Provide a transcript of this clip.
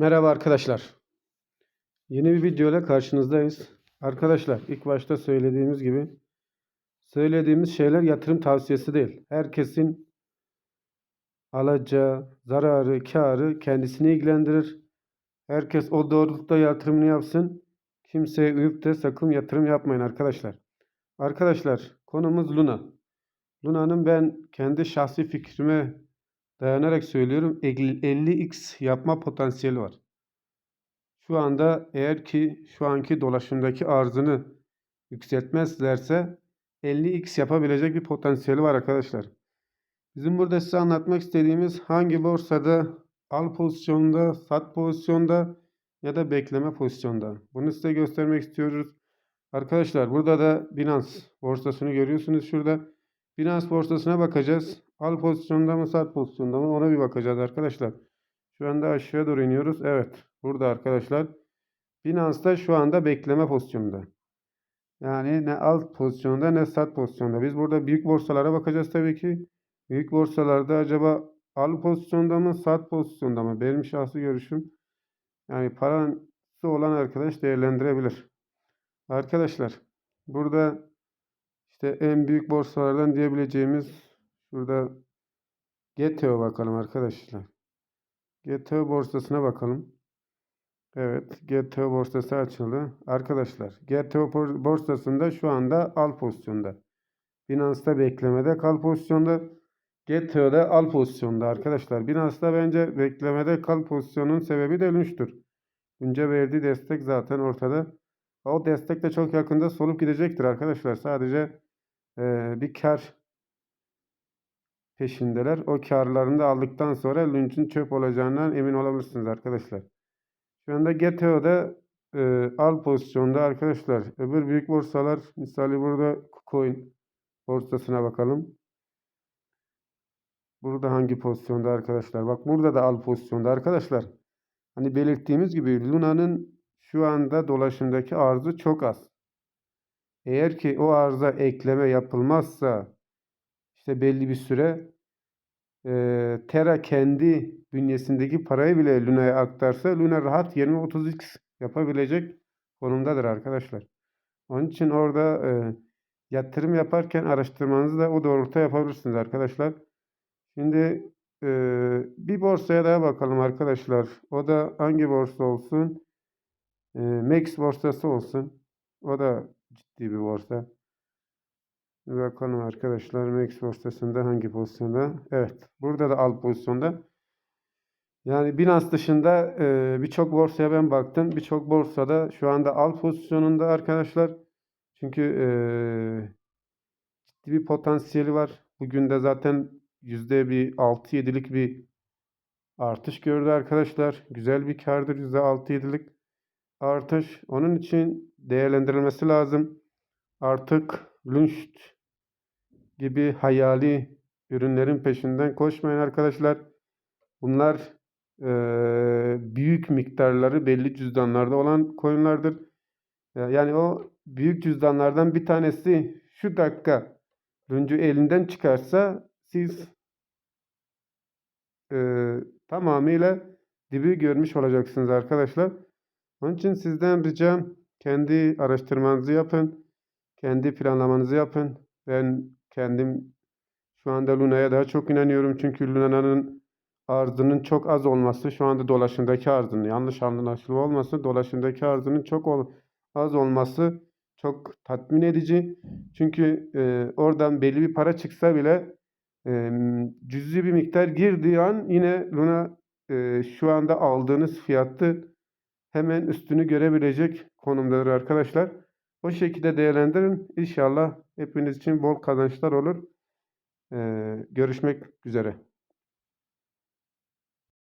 Merhaba arkadaşlar. Yeni bir video ile karşınızdayız. Arkadaşlar ilk başta söylediğimiz gibi söylediğimiz şeyler yatırım tavsiyesi değil. Herkesin alacağı zararı, karı kendisini ilgilendirir. Herkes o doğrultuda yatırımını yapsın. Kimseye uyup da sakın yatırım yapmayın arkadaşlar. Arkadaşlar konumuz Luna. Luna'nın ben kendi şahsi fikrime dayanarak söylüyorum 50x yapma potansiyeli var. Şu anda eğer ki şu anki dolaşımdaki arzını yükseltmezlerse 50x yapabilecek bir potansiyeli var arkadaşlar. Bizim burada size anlatmak istediğimiz hangi borsada al pozisyonda, sat pozisyonda ya da bekleme pozisyonda. Bunu size göstermek istiyoruz. Arkadaşlar burada da Binance borsasını görüyorsunuz şurada. Binance borsasına bakacağız. Al pozisyonda mı sat pozisyonda mı ona bir bakacağız arkadaşlar. Şu anda aşağıya doğru iniyoruz. Evet burada arkadaşlar. Binance'da şu anda bekleme pozisyonunda. Yani ne alt pozisyonda ne sat pozisyonda. Biz burada büyük borsalara bakacağız tabii ki. Büyük borsalarda acaba al pozisyonda mı sat pozisyonda mı? Benim şahsi görüşüm yani parası olan arkadaş değerlendirebilir. Arkadaşlar burada işte en büyük borsalardan diyebileceğimiz şurada GTO bakalım arkadaşlar. GTO borsasına bakalım. Evet, GTO borsası açıldı. Arkadaşlar, GTO borsasında şu anda al pozisyonda. Binance'da beklemede kal pozisyonda. GTO'da al pozisyonda arkadaşlar. Binance'da bence beklemede kal pozisyonun sebebi de Lynch'tür. Önce verdiği destek zaten ortada. O destek de çok yakında solup gidecektir arkadaşlar. Sadece eee, bir kar peşindeler. O karlarını da aldıktan sonra Lynch'in çöp olacağından emin olabilirsiniz arkadaşlar. Şu anda GTO'da e, al pozisyonda arkadaşlar. Öbür büyük borsalar misali burada KuCoin borsasına bakalım. Burada hangi pozisyonda arkadaşlar? Bak burada da al pozisyonda arkadaşlar. Hani belirttiğimiz gibi Luna'nın şu anda dolaşımdaki arzı çok az. Eğer ki o arıza ekleme yapılmazsa işte belli bir süre e, Terra kendi bünyesindeki parayı bile Luna'ya aktarsa Luna rahat 20-30x yapabilecek konumdadır arkadaşlar. Onun için orada e, yatırım yaparken araştırmanızı da o doğrultuda yapabilirsiniz arkadaşlar. Şimdi e, bir borsaya daha bakalım arkadaşlar. O da hangi borsa olsun? E, Max borsası olsun. O da ciddi bir borsa. Bakalım arkadaşlar Max borsasında hangi pozisyonda? Evet. Burada da alt pozisyonda. Yani Binance dışında e, birçok borsaya ben baktım. Birçok borsada şu anda alt pozisyonunda arkadaşlar. Çünkü e, ciddi bir potansiyeli var. Bugün de zaten yüzde bir 6-7'lik bir artış gördü arkadaşlar. Güzel bir kardır yüzde 6-7'lik artış. Onun için değerlendirilmesi lazım. Artık Lynch gibi hayali ürünlerin peşinden koşmayın arkadaşlar. Bunlar eee, büyük miktarları belli cüzdanlarda olan coinlerdir. Ya- Yani o büyük cüzdanlardan bir tanesi şu dakika öncü elinden çıkarsa siz eee, tamamıyla dibi görmüş olacaksınız arkadaşlar. Onun için sizden ricam kendi araştırmanızı yapın. Kendi planlamanızı yapın. Ben kendim şu anda Luna'ya daha çok inanıyorum. Çünkü Luna'nın arzının çok az olması şu anda dolaşımdaki arzının yanlış anlaşılma olmasın dolaşımdaki arzının çok ol- az olması çok tatmin edici. Çünkü e, oradan belli bir para çıksa bile e, cüzi bir miktar girdiği an yine Luna e, şu anda aldığınız fiyatı hemen üstünü görebilecek konumdadır arkadaşlar. O şekilde değerlendirin. İnşallah hepiniz için bol kazançlar olur. Ee, görüşmek üzere.